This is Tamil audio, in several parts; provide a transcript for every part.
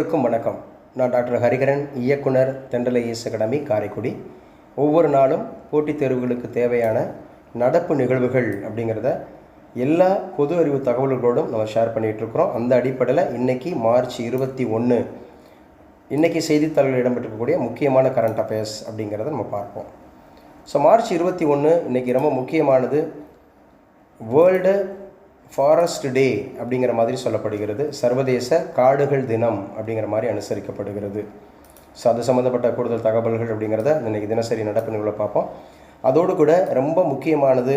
அனைவருக்கும் வணக்கம். நான் டாக்டர் ஹரிகரன் இயக்குனர் தென்றல இயேசு அகாடமி காரைக்குடி. ஒவ்வொரு நாளும் போட்டித் தேர்வுகளுக்கு தேவையான நடப்பு நிகழ்வுகள் அப்படிங்கிறத எல்லா பொது அறிவு தகவல்களோடும் நம்ம ஷேர் பண்ணிகிட்ருக்குறோம் அந்த அடிப்படையில் இன்னைக்கு மார்ச் இருபத்தி ஒன்று இன்னைக்கு செய்தித்தாள்களில் இடம்பெற்றிருக்கக்கூடிய முக்கியமான கரண்ட் அஃபேர்ஸ் அப்படிங்கிறத நம்ம பார்ப்போம். ஸோ மார்ச் இருபத்தி ஒன்று இன்னைக்கு ரொம்ப முக்கியமானது வேர்ல்டு ஃபாரஸ்ட் டே அப்படிங்கிற மாதிரி சொல்லப்படுகிறது. சர்வதேச காடுகள் தினம் அப்படிங்கிற மாதிரி அனுசரிக்கப்படுகிறது. ஸோ அது சம்மந்தப்பட்ட கூடுதல் தகவல்கள் அப்படிங்கிறத இன்றைக்கி தினசரி நடப்பு நிகழ்வை பார்ப்போம். அதோடு கூட ரொம்ப முக்கியமானது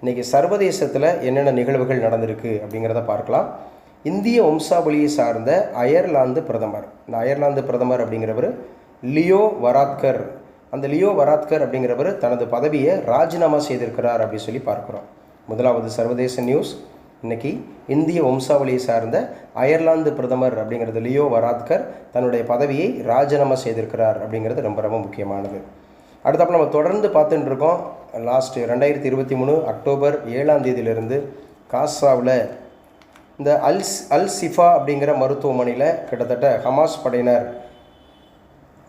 இன்றைக்கி சர்வதேசத்தில் என்னென்ன நிகழ்வுகள் நடந்திருக்கு அப்படிங்கிறத பார்க்கலாம். இந்திய வம்சாவளியை சார்ந்த அயர்லாந்து பிரதமர். இந்த அயர்லாந்து பிரதமர் அப்படிங்கிறவர் லியோ வராத்கர். அந்த லியோ வராத்கர் அப்படிங்கிறவர் தனது பதவியை ராஜினாமா செய்திருக்கிறார் அப்படின்னு சொல்லி பார்க்குறோம். முதலாவது சர்வதேச நியூஸ். இன்னைக்கு இந்திய வம்சாவளியை சார்ந்த அயர்லாந்து பிரதமர் அப்படிங்கிறது லியோ வராத்கர் தன்னுடைய பதவியை ராஜினாமா செய்திருக்கிறார் அப்படிங்கிறது ரொம்ப ரொம்ப முக்கியமானது. அடுத்தப்ப நம்ம தொடர்ந்து பார்த்துட்டு இருக்கோம். லாஸ்ட் ரெண்டாயிரத்தி இருபத்தி மூணு அக்டோபர் ஏழாம் தேதியிலிருந்து காசாவில் இந்த அல்ஸ் அல் சிஃபா அப்படிங்கிற மருத்துவமனையில் கிட்டத்தட்ட ஹமாஸ் படையினர்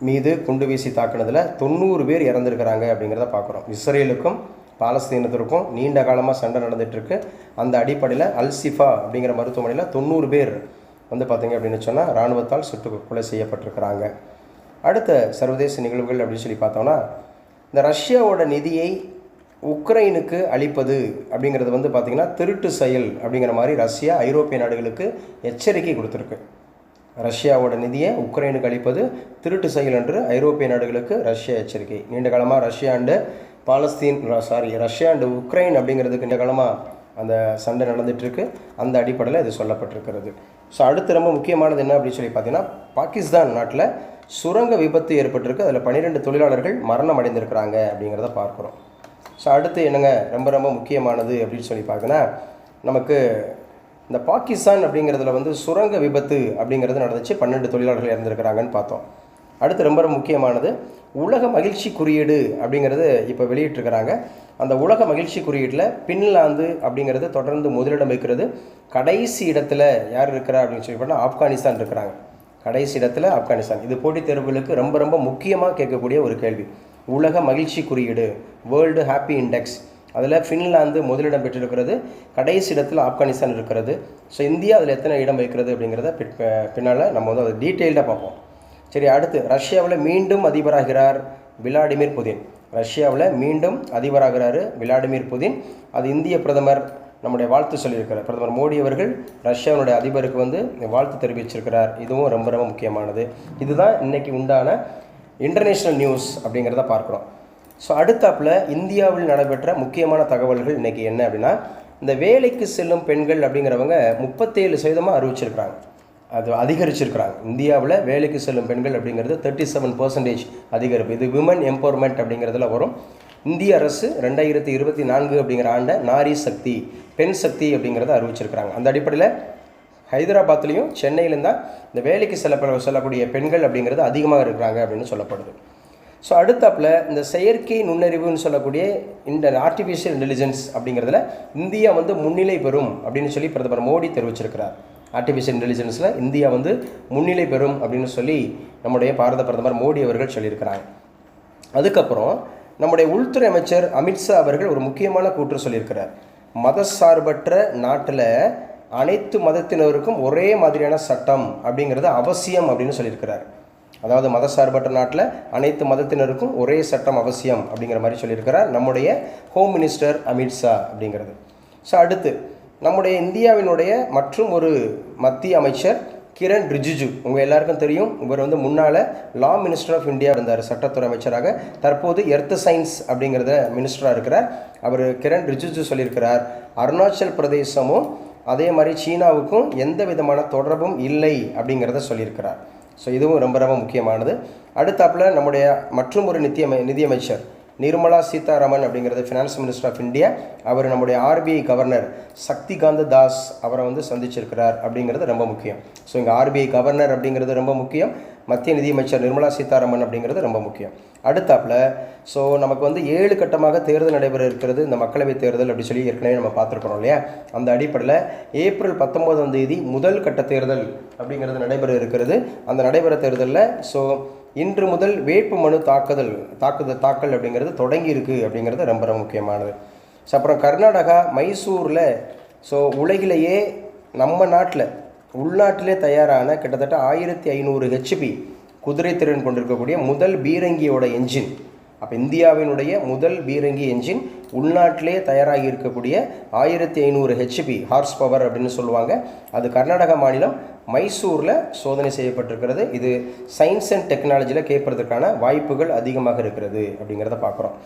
மீது குண்டு வீசி தாக்குனதில் தொண்ணூறு பேர் இறந்துருக்கிறாங்க அப்படிங்கிறத பார்க்குறோம். இஸ்ரேலுக்கும் பாலஸ்தீனத்திற்கும் நீண்ட காலமாக சண்டை நடந்துகிட்ருக்கு அந்த அடிப்படையில் அல்சிஃபா அப்படிங்கிற மருத்துவமனையில் தொண்ணூறு பேர் வந்து பார்த்திங்க அப்படின்னு சொன்னால் இராணுவத்தால் சுட்டு கொலை செய்யப்பட்டிருக்கிறாங்க. அடுத்த சர்வதேச நிகழ்வுகள் அப்படின்னு சொல்லி பார்த்தோம்னா இந்த ரஷ்யாவோட நிதியை உக்ரைனுக்கு அளிப்பது அப்படிங்கிறது வந்து பார்த்திங்கன்னா திருட்டு செயல் அப்படிங்கிற மாதிரி ரஷ்யா ஐரோப்பிய நாடுகளுக்கு எச்சரிக்கை கொடுத்துருக்கு. ரஷ்யாவோட நிதியை உக்ரைனுக்கு அளிப்பது திருட்டு செயல் என்று ஐரோப்பிய நாடுகளுக்கு ரஷ்யா எச்சரிக்கை. நீண்ட காலமாக Russia and Palestine sorry Russia and Ukraine அப்படிங்கிறதுக்கு நிகழமாக காலமாக அந்த சண்டை நடந்துகிட்ருக்கு அந்த அடிப்படையில் இது சொல்லப்பட்டிருக்கிறது. ஸோ அடுத்து ரொம்ப முக்கியமானது என்ன அப்படின்னு சொல்லி பார்த்தீங்கன்னா பாகிஸ்தான் நாட்டில் சுரங்க விபத்து ஏற்பட்டிருக்கு. அதில் பன்னிரெண்டு தொழிலாளர்கள் மரணம் அடைந்திருக்கிறாங்க அப்படிங்கிறத பார்க்குறோம். ஸோ அடுத்து என்னங்க? ரொம்ப ரொம்ப முக்கியமானது அப்படின்னு சொல்லி பார்த்தீங்கன்னா நமக்கு இந்த பாகிஸ்தான் அப்படிங்கிறதுல வந்து சுரங்க விபத்து அப்படிங்கிறது நடந்துச்சு. பன்னெண்டு தொழிலாளர்கள் இறந்துருக்கிறாங்கன்னு பார்த்தோம். அடுத்து ரொம்ப ரொம்ப முக்கியமானது உலக மகிழ்ச்சி குறியீடு அப்படிங்கிறது இப்போ வெளியிட்டிருக்கிறாங்க. அந்த உலக மகிழ்ச்சி குறியீட்டில் பின்லாந்து அப்படிங்கிறது தொடர்ந்து முதலிடம் வைக்கிறது கடைசி இடத்துல யார் இருக்கிறா அப்படின்னு சொல்லி பார்த்தா ஆப்கானிஸ்தான் இருக்கிறாங்க. கடைசி இடத்துல ஆப்கானிஸ்தான். இது போட்டித் தேர்வுகளுக்கு ரொம்ப ரொம்ப முக்கியமாக கேட்கக்கூடிய ஒரு கேள்வி. உலக மகிழ்ச்சி குறியீடு வேர்ல்டு ஹாப்பி இண்டெக்ஸ் அதில் ஃபின்லாந்து முதலிடம் பெற்றிருக்கிறது. கடைசி இடத்தில் ஆப்கானிஸ்தான் இருக்கிறது. ஸோ இந்தியா அதில் எத்தனை இடம் வைக்கிறது அப்படிங்கிறத பின்னால் நம்ம வந்து அதை டீட்டெயில்டாக பார்ப்போம். சரி அடுத்து ரஷ்யாவில் மீண்டும் அதிபராகிறார் விளாடிமிர் புதின். ரஷ்யாவில் மீண்டும் அதிபராகிறாரு விளாடிமிர் புதின். அது இந்திய பிரதமர் நம்முடைய வாழ்த்து சொல்லியிருக்கிறார். பிரதமர் மோடி அவர்கள் ரஷ்யாவுடைய அதிபருக்கு வந்து வாழ்த்து தெரிவிச்சிருக்கிறார். இதுவும் ரொம்ப ரொம்ப முக்கியமானது. இதுதான் இன்றைக்கி உண்டான இன்டர்நேஷ்னல் நியூஸ் அப்படிங்கிறத பார்க்குறோம். ஸோ அடுத்தாப்பில் இந்தியாவில் நடைபெற்ற முக்கியமான தகவல்கள் இன்றைக்கி என்ன அப்படின்னா இந்த வேலைக்கு செல்லும் பெண்கள் அப்படிங்கிறவங்க முப்பத்தேழு சதவீதமாக அறிவிச்சிருக்கிறாங்க. அது அதிகரிச்சிருக்கிறாங்க. இந்தியாவில் வேலைக்கு செல்லும் பெண்கள் அப்படிங்கிறது தேர்ட்டி செவன் பர்சன்டேஜ் அதிகரிப்பு. இது விமன் எம்பவர்மெண்ட் அப்படிங்கிறதுல வரும். இந்திய அரசு ரெண்டாயிரத்தி இருபத்தி நான்கு அப்படிங்கிற ஆண்டை நாரி சக்தி பெண் சக்தி அப்படிங்கிறத அறிவிச்சிருக்கிறாங்க. அந்த அடிப்படையில் ஹைதராபாத்லேயும் சென்னையிலும் தான் இந்த வேலைக்கு செல்ல செல்லக்கூடிய பெண்கள் அப்படிங்கிறது அதிகமாக இருக்கிறாங்க அப்படின்னு சொல்லப்படுது. ஸோ அடுத்தாப்பில் இந்த செயற்கை நுண்ணறிவுன்னு சொல்லக்கூடிய இந்த ஆர்டிஃபிஷியல் இன்டெலிஜென்ஸ் அப்படிங்கிறதுல இந்தியா வந்து முன்னிலை பெறும் அப்படின்னு சொல்லி பிரதமர் மோடி தெரிவிச்சிருக்கிறார். ஆர்டிஃபிஷியல் இன்டெலிஜென்ஸில் இந்தியா வந்து முன்னிலை பெறும் அப்படின்னு சொல்லி நம்முடைய பாரத பிரதமர் மோடி அவர்கள் சொல்லியிருக்கிறாங்க. அதுக்கப்புறம் நம்முடைய உள்துறை அமைச்சர் அமித்ஷா அவர்கள் ஒரு முக்கியமான கூற்று சொல்லியிருக்கிறார். மதசார்பற்ற நாட்டில் அனைத்து மதத்தினருக்கும் ஒரே மாதிரியான சட்டம் அப்படிங்கிறது அவசியம் அப்படின்னு சொல்லியிருக்கிறார். அதாவது மதசார்பற்ற நாட்டில் அனைத்து மதத்தினருக்கும் ஒரே சட்டம் அவசியம் அப்படிங்கிற மாதிரி சொல்லியிருக்கிறார் நம்முடைய ஹோம் மினிஸ்டர் அமித்ஷா அப்படிங்கிறது. ஸோ அடுத்து நம்முடைய இந்தியாவினுடைய மற்றும் ஒரு மத்திய அமைச்சர் கிரண் ரிஜிஜு. உங்கள் எல்லாருக்கும் தெரியும். இவர் வந்து முன்னால் லா மினிஸ்டர் ஆஃப் இந்தியா இருந்தார். சட்டத்துறை அமைச்சராக. தற்போது எர்த் சயின்ஸ் அப்படிங்கிறத மினிஸ்டராக இருக்கிறார். அவர் கிரண் ரிஜிஜு சொல்லியிருக்கிறார். அருணாச்சல் பிரதேசமும் அதே மாதிரி சீனாவுக்கும் எந்த விதமான தொடர்பும் இல்லை அப்படிங்கிறத சொல்லியிருக்கிறார். ஸோ இதுவும் ரொம்ப ரொம்ப முக்கியமானது. அடுத்தாப்பில் நம்முடைய மற்றும் ஒரு நித்திய நிதியமைச்சர். நிர்மலா சீதாராமன் அப்படிங்கிறது ஃபினான்ஸ் மினிஸ்டர் ஆஃப் இந்தியா அவர் நம்முடைய ஆர்பிஐ கவர்னர் சக்திகாந்த தாஸ் அவரை வந்து சந்திச்சிருக்கிறார் அப்படிங்கிறது ரொம்ப முக்கியம். ஸோ இங்கே ஆர்பிஐ கவர்னர் அப்படிங்கிறது ரொம்ப முக்கியம். மத்திய நிதியமைச்சர் நிர்மலா சீதாராமன் அப்படிங்கிறது ரொம்ப முக்கியம். அடுத்தாப்பில் ஸோ நமக்கு வந்து ஏழு கட்டமாக தேர்தல் நடைபெற இருக்கிறது. இந்த மக்களவைத் தேர்தல் அப்படி சொல்லி ஏற்கனவே நம்ம பார்த்துருக்குறோம் இல்லையா? அந்த அடிப்படையில் ஏப்ரல் பத்தொம்போதாம் தேதி முதல் கட்ட தேர்தல் அப்படிங்கிறது நடைபெற இருக்கிறது. அந்த நடைபெற தேர்தலில் ஸோ இன்று முதல் வேட்பு மனு தாக்குதல் தாக்குதல் தாக்கல் அப்படிங்கிறது தொடங்கியிருக்கு அப்படிங்கிறது ரொம்ப ரொம்ப முக்கியமானது. ஸோ அப்புறம் கர்நாடகா மைசூரில் ஸோ உலகிலேயே நம்ம நாட்டில் உள்நாட்டிலே தயாரான கிட்டத்தட்ட ஆயிரத்தி ஐநூறு ஹெச்பி குதிரை திறன் கொண்டிருக்கக்கூடிய முதல் பீரங்கியோட என்ஜின் அப்போ இந்தியாவினுடைய முதல் பீரங்கி என்ஜின் உள்நாட்டிலே தயாராகி இருக்கக்கூடிய ஆயிரத்தி ஐநூறு ஹெச்பி ஹார்ஸ் பவர் அப்படின்னு சொல்லுவாங்க. அது கர்நாடக மாநிலம் மைசூரில் சோதனை செய்யப்பட்டிருக்கிறது. இது சயின்ஸ் அண்ட் டெக்னாலஜியில் கேட்பதற்கான வாய்ப்புகள் அதிகமாக இருக்கிறது அப்படிங்கிறத பார்க்குறோம்.